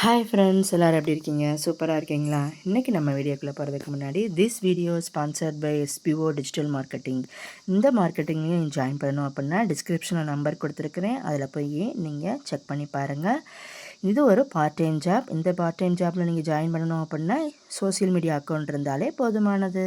Hi friends எல்லோரும் எப்படி இருக்கீங்க? சூப்பராக இருக்கீங்களா? இன்றைக்கி நம்ம வீடியோக்குள்ளே போகிறதுக்கு முன்னாடி this video sponsored by SPO digital marketing இந்த மார்க்கெட்டிங்லேயும் ஜாயின் பண்ணணும் அப்படின்னா டிஸ்கிரிப்ஷனில் நம்பர் கொடுத்துருக்குறேன். அதில் போய் நீங்கள் செக் பண்ணி பாருங்கள் இது ஒரு பார்ட் டைம் ஜாப் இந்த பார்ட் டைம் ஜாப்பில் நீங்கள் ஜாயின் பண்ணணும் அப்படின்னா சோசியல் மீடியா அக்கௌண்ட் இருந்தாலே போதுமானது.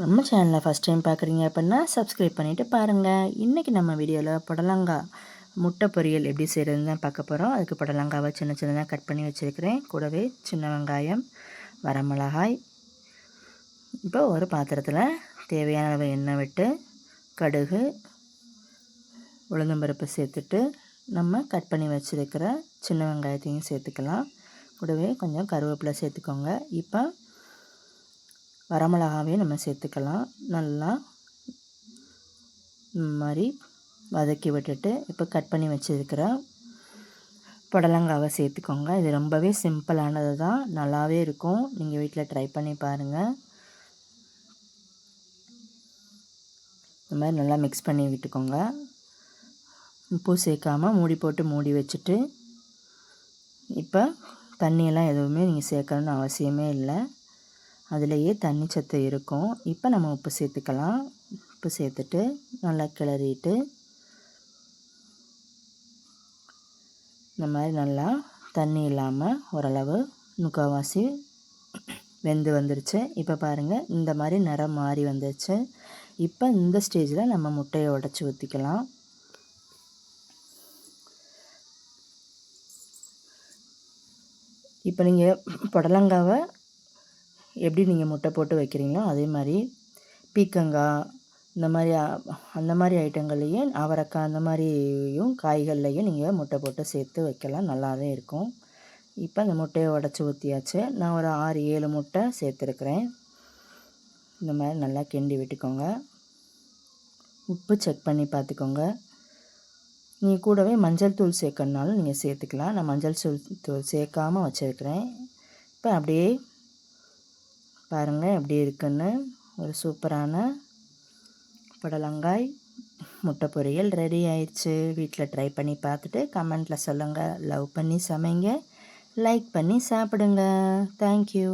நம்ம சேனலை ஃபஸ்ட் டைம் பார்க்குறீங்க அப்படின்னா சப்ஸ்கிரைப் பண்ணிவிட்டு பாருங்கள் இன்றைக்கி நம்ம வீடியோவில் புடலங்காய் முட்டை பொரியல் எப்படி செய்கிறதுன்னு தான் பார்க்க போகிறோம் அதுக்கு புடலங்காவை சின்ன சின்னதாக கட் பண்ணி வச்சுருக்கிறேன். கூடவே சின்ன வெங்காயம் வரமிளகாய். இப்போ ஒரு பாத்திரத்தில் தேவையான அளவு எண்ணெய் விட்டு கடுகு உளுந்தம்பருப்பு சேர்த்துட்டு நம்ம கட் பண்ணி வச்சுருக்கிற சின்ன வெங்காயத்தையும் சேர்த்துக்கலாம். கூடவே கொஞ்சம் கருவேப்பிலை சேர்த்துக்கோங்க. இப்போ வரமிளகாவே நம்ம சேர்த்துக்கலாம். நல்லா இந்த மாதிரி வதக்கி விட்டுட்டு இப்போ கட் பண்ணி வச்சுருக்கிற புடலங்காவை சேர்த்துக்கோங்க. இது ரொம்பவே சிம்பிளானது தான். நல்லாவே இருக்கும். நீங்கள் வீட்டில் ட்ரை பண்ணி பாருங்கள் இந்த மாதிரி நல்லா மிக்ஸ் பண்ணி விட்டுக்கோங்க. உப்பு சேர்க்காமல் மூடி போட்டு மூடி வச்சுட்டு இப்போ தண்ணியெல்லாம் எதுவுமே நீங்கள் சேர்க்கணுன்னு அவசியமே இல்லை. அதிலேயே தண்ணி சத்து இருக்கும். இப்போ நம்ம உப்பு சேர்த்துக்கலாம். உப்பு சேர்த்துட்டு நல்லா கிளறிட்டு இந்த மாதிரி நல்லா தண்ணி இல்லாமல் ஓரளவு முக்கால்வாசி வெந்து வந்துருச்சு. இப்போ பாருங்கள் இந்த மாதிரி நிறம் மாறி வந்துருச்சு. இப்போ இந்த ஸ்டேஜில் நம்ம முட்டையை உடச்சி ஊற்றிக்கலாம் இப்போ நீங்கள் புடலங்காவை எப்படி நீங்கள் முட்டை போட்டு வைக்கிறீங்களோ அதே மாதிரி பீக்கங்காய் இந்த மாதிரி அந்த மாதிரி ஐட்டங்கள்லேயும் அவரைக்காய் அந்த மாதிரியும் காய்கள்லையும் நீங்கள் முட்டை போட்டு சேர்த்து வைக்கலாம். நல்லா தான் இருக்கும். இப்போ அந்த முட்டையை உடச்சி ஊற்றியாச்சு நான் ஒரு ஆறு ஏழு முட்டை சேர்த்துருக்குறேன். இந்த மாதிரி நல்லா கிண்டி விட்டுக்கோங்க. உப்பு செக் பண்ணி பார்த்துக்கோங்க. நீங்கள் கூடவே மஞ்சள் தூள் சேர்க்கணுனாலும் நீங்கள் சேர்த்துக்கலாம். நான் மஞ்சள் தூள் தூள் சேர்க்காமல் வச்சுருக்கிறேன். இப்போ அப்படியே பாருங்கள் எப்படி இருக்குன்னு. ஒரு சூப்பரான புடலங்காய் முட்டை பொரியல் ரெடி ஆயிடுச்சு. வீட்டில் ட்ரை பண்ணி பார்த்துட்டு கமெண்ட்டில் சொல்லுங்கள் லவ் பண்ணி சமைங்க. லைக் பண்ணி சாப்பிடுங்க. தேங்க்யூ